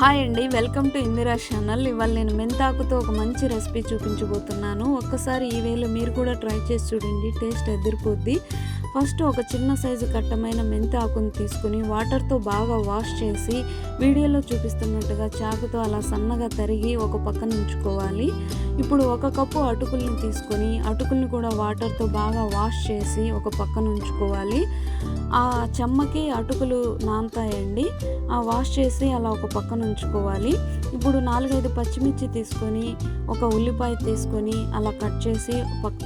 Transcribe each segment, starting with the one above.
Hi అండి welcome to Indira channel. ఇవాళ నేను మెంతాకుతో ఒక మంచి రెసిపీ చూపించబోతున్నాను. ఒక్కసారి ఈ వేళ మీరు కూడా ట్రై చేసి చూడండి టేస్ట్ ఎదిరిపోద్ది ఫస్ట్ ఒక చిన్న సైజు కట్టమైన మెంతి తీసుకుని వాటర్తో బాగా వాష్ చేసి వీడియోలో చూపిస్తున్నట్టుగా చాకుతో అలా సన్నగా తరిగి ఒక పక్కన ఉంచుకోవాలి. ఇప్పుడు ఒక కప్పు అటుకుల్ని తీసుకొని అటుకుల్ని కూడా వాటర్తో బాగా వాష్ చేసి ఒక పక్కన ఉంచుకోవాలి. ఆ చెమ్మకి అటుకులు నానతాయండి ఆ వాష్ చేసి అలా ఒక పక్కన ఉంచుకోవాలి ఇప్పుడు నాలుగైదు పచ్చిమిర్చి తీసుకొని ఒక ఉల్లిపాయ తీసుకొని అలా కట్ చేసి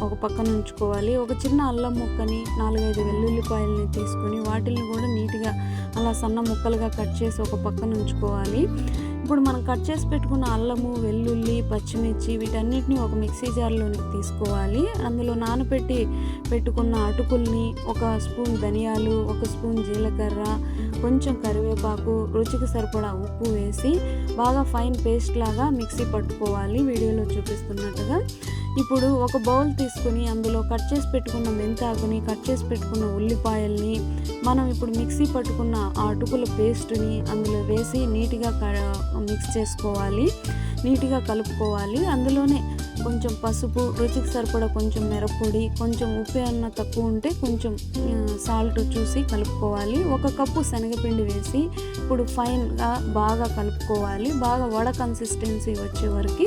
ఒక పక్కన ఉంచుకోవాలి. ఒక చిన్న అల్లం ముక్కని నాలుగైదు వెల్లుల్లిపాయలని తీసుకొని వాటిని కూడా నీట్గా అలా సన్న ముక్కలుగా కట్ చేసి ఒక పక్కన ఉంచుకోవాలి. ఇప్పుడు మనం కట్ చేసి పెట్టుకున్న అల్లము వెల్లుల్లి పచ్చిమిర్చి వీటన్నిటిని ఒక మిక్సీ జార్లోనికి తీసుకోవాలి. అందులో నానబెట్టి పెట్టుకున్న అటుకుల్ని ఒక స్పూన్ ధనియాలు ఒక స్పూన్ జీలకర్ర కొంచెం కరివేపాకు రుచికి సరిపడా ఉప్పు వేసి బాగా ఫైన్ పేస్ట్ లాగా మిక్సీ పట్టుకోవాలి. వీడియోలో చూపిస్తున్నట్టుగా ఇప్పుడు ఒక బౌల్ తీసుకుని అందులో కట్ చేసి పెట్టుకున్న మెంతాకుని కట్ చేసి పెట్టుకున్న ఉల్లిపాయల్ని మనం ఇప్పుడు మిక్సీ పట్టుకున్న ఆ అటుకుల పేస్ట్ని అందులో వేసి నీట్గా మిక్స్ చేసుకోవాలి. నీట్గా కలుపుకోవాలి. అందులోనే కొంచెం పసుపు రుచికి సరిపడ కొంచెం మిరప్పొడి కొంచెం ఉప్పు అన్న తక్కువ ఉంటే కొంచెం సాల్ట్ చూసి కలుపుకోవాలి. ఒక కప్పు శనగపిండి వేసి ఇప్పుడు ఫైన్గా బాగా కలుపుకోవాలి. బాగా వడ కన్సిస్టెన్సీ వచ్చే వరకు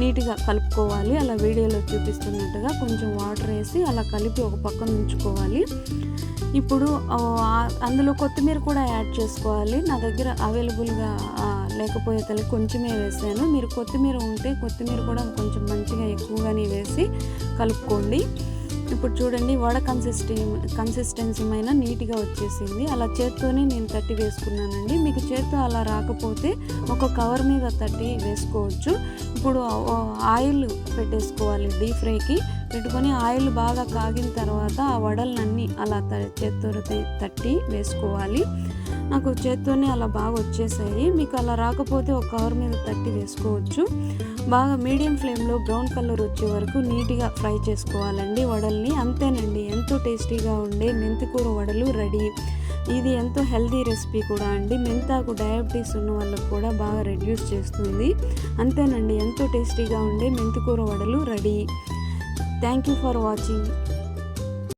నీట్గా కలుపుకోవాలి. అలా వీడియోలో చూపిస్తున్నట్టుగా కొంచెం వాటర్ వేసి అలా కలిపి ఒక పక్కన ఉంచుకోవాలి. ఇప్పుడు అందులో కొత్తిమీర కూడా యాడ్ చేసుకోవాలి. నా దగ్గర అవైలబుల్గా లేకపోయే తల్లి కొంచెమే వేసాను. మీరు కొత్తిమీర ఉంటే కొత్తిమీర కూడా కొంచెం మంచిగా ఎక్కువగానే వేసి కలుపుకోండి. ఇప్పుడు చూడండి వడ కన్సిస్టెన్ కన్సిస్టెన్సీ అయినా నీట్గా వచ్చేసింది. అలా చేత్తోనే నేను తట్టి వేసుకున్నానండి. మీకు చేత్తో అలా రాకపోతే ఒక కవర్ మీద తట్టి వేసుకోవచ్చు. ఇప్పుడు ఆయిల్ పెట్టేసుకోవాలి డీప్ ఫ్రైకి. పెట్టుకొని ఆయిల్ బాగా కాగిన తర్వాత ఆ వడలన్నీ అలా త చేత్తో తట్టి వేసుకోవాలి. నాకు చేత్తోనే అలా బాగా వచ్చేసాయి. మీకు అలా రాకపోతే ఒక కవర్ మీద తట్టి వేసుకోవచ్చు. బాగా మీడియం ఫ్లేమ్లో బ్రౌన్ కలర్ వచ్చే వరకు నీట్గా ఫ్రై చేసుకోవాలండి వడల్ని. అంతేనండి ఎంతో టేస్టీగా ఉండే మెంతికూర వడలు రెడీ. ఇది ఎంతో హెల్దీ రెసిపీ కూడా అండి. మెంతాకు డయాబెటీస్ ఉన్న వాళ్ళకు కూడా బాగా రెడ్యూస్ చేస్తుంది. అంతేనండి ఎంతో టేస్టీగా ఉండే మెంతికూర వడలు ready. Thank you for watching